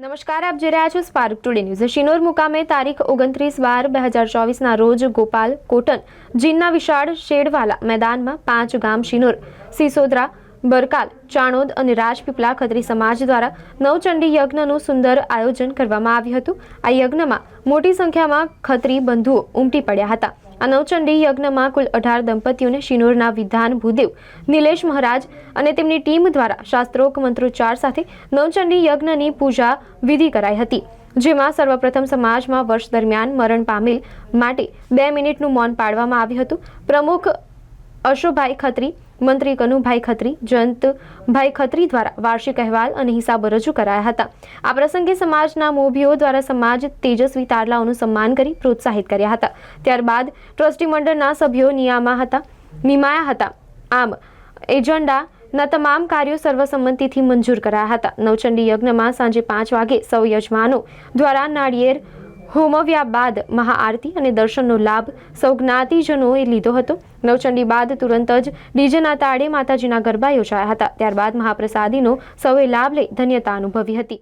નમસ્કાર, આપ જોઈ રહ્યા છો સ્પાર્ક ટુડે ન્યૂઝ શિનોર મુકામે તારીખ ઓગણત્રીસ બાર બે હજાર ચોવીસના રોજ ગોપાલ કોટન, જીનના વિશાળ શેડવાલા મેદાનમાં પાંચ ગામ શિનોર, સિસોદરા, બરકાલ, ચાણોદ અને રાજપીપળા ખત્રી સમાજ દ્વારા નવચંડી યજ્ઞનું સુંદર આયોજન કરવામાં આવ્યું હતું. આ યજ્ઞમાં મોટી સંખ્યામાં ખત્રી બંધુઓ ઉમટી પડ્યા હતા. આ નવચંડી યજ્ઞમાં કુલ અઢાર દંપતીઓને શિનોરના વિધાન ભૂદેવ નિલેશ મહારાજ અને તેમની ટીમ દ્વારા શાસ્ત્રોક મંત્રોચ્ચાર સાથે નવચંડી યજ્ઞની પૂજા વિધિ કરાઈ હતી, જેમાં સર્વપ્રથમ સમાજમાં વર્ષ દરમિયાન મરણ પામેલ માટે બે મિનિટનું મૌન પાડવામાં આવ્યું હતું. પ્રમુખ અશોભાઈ ખત્રી મંત્રી કનુભાઈ ખત્રી જયંતભાઈ ખત્રી દ્વારા વાર્ષિક અહેવાલ અને હિસાબો રજૂ કરાયા હતા. આ પ્રસંગે સમાજના મોભીઓ દ્વારા સમાજ તેજસ્વી તારલાઓનું સન્માન કરી પ્રોત્સાહિત કર્યા હતા. ત્યારબાદ ટ્રસ્ટી મંડળના સભ્યો નિયામા હતા, નિમાયા હતા. આમ એજન્ડાના તમામ કાર્યો સર્વસંમતિથી મંજૂર કરાયા હતા. નવચંડી યજ્ઞમાં સાંજે પાંચ વાગે સૌ યજમાનો દ્વારા નાળિયેર હોમવ્યા બાદ મહાઆરતી અને દર્શનનો લાભ સૌ જ્ઞાતિજનોએ લીધો હતો. નવચંડી બાદ તુરંત જ ડીજેના તાળે માતાજીના ગરબા યોજાયા હતા. ત્યારબાદ મહાપ્રસાદીનો સૌએ લાભ લઈ ધન્યતા અનુભવી હતી.